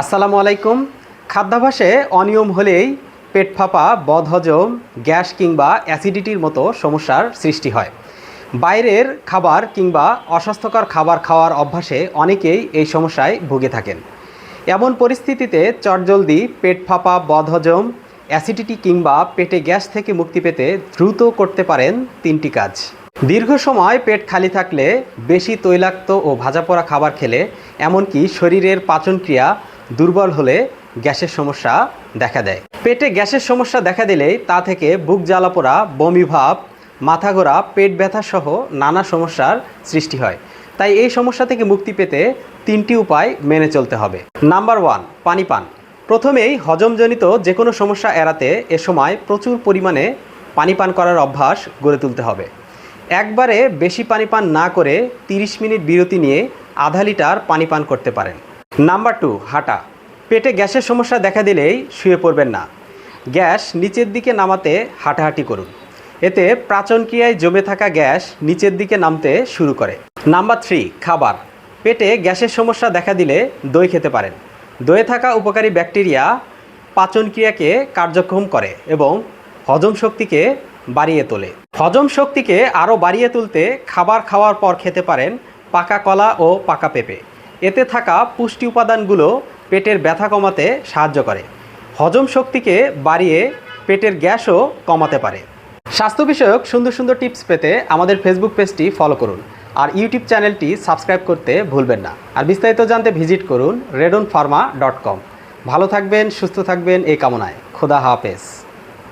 আসসালামু আলাইকুম। খাদ্যাভ্যাসে অনিয়ম হলেই পেট ফাঁপা, বদহজম, গ্যাস কিংবা অ্যাসিডিটির মতো সমস্যার সৃষ্টি হয়। বাইরের খাবার কিংবা অস্বাস্থ্যকর খাবার খাওয়ার অভ্যাসে অনেকেই এই সমস্যায় ভুগে থাকেন। এমন পরিস্থিতিতে চটজলদি পেট ফাঁপা, বদহজম, অ্যাসিডিটি কিংবা পেটে গ্যাস থেকে মুক্তি পেতে দ্রুত করতে পারেন তিনটি কাজ। দীর্ঘ সময় পেট খালি থাকলে বেশি তৈলাক্ত ও ভাজা পোড়া খাবার খেলে, এমনকি শরীরের পাচনক্রিয়া দুর্বল হলে গ্যাসের সমস্যা দেখা দেয়। পেটে গ্যাসের সমস্যা দেখা দিলেই তা থেকে বুক জ্বালা পোড়া, বমি ভাব, মাথা ঘোরা, পেট ব্যথা সহ নানা সমস্যার সৃষ্টি হয়। তাই এই সমস্যা থেকে মুক্তি পেতে তিনটি উপায় মেনে চলতে হবে। নাম্বার ওয়ান, পানি পান। প্রথমেই হজমজনিত যে কোনো সমস্যা এড়াতে এ সময় প্রচুর পরিমাণে পানি পান করার অভ্যাস গড়ে তুলতে হবে। একবারে বেশি পানি পান না করে 30 মিনিট বিরতি নিয়ে আধা লিটার পানি পান করতে পারেন। নাম্বার টু, হাঁটা। পেটে গ্যাসের সমস্যা দেখা দিলেই শুয়ে পড়বেন না। গ্যাস নিচের দিকে নামাতে হাঁটাহাঁটি করুন। এতে প্রাচনক্রিয়ায় জমে থাকা গ্যাস নিচের দিকে নামতে শুরু করে। নাম্বার থ্রি, খাবার। পেটে গ্যাসের সমস্যা দেখা দিলে দই খেতে পারেন। দইয়ে থাকা উপকারী ব্যাকটেরিয়া পাচনক্রিয়াকে কার্যক্ষম করে এবং হজম শক্তিকে বাড়িয়ে তোলে। হজম শক্তিকে আরও বাড়িয়ে তুলতে খাবার খাওয়ার পর খেতে পারেন পাকা কলা ও পাকা পেঁপে। এতে থাকা পুষ্টি উপাদানগুলো পেটের ব্যথা কমাতে সাহায্য করে। হজম শক্তিকে বাড়িয়ে পেটের গ্যাসও কমাতে পারে। স্বাস্থ্য বিষয়ক সুন্দর সুন্দর টিপস পেতে আমাদের ফেসবুক পেজটি ফলো করুন আর ইউটিউব চ্যানেলটি সাবস্ক্রাইব করতে ভুলবেন না। আর বিস্তারিত জানতে ভিজিট করুন রেডন ফার্মা ডট কম ভালো থাকবেন, সুস্থ থাকবেন, এই কামনায়। খোদা হাফেজ।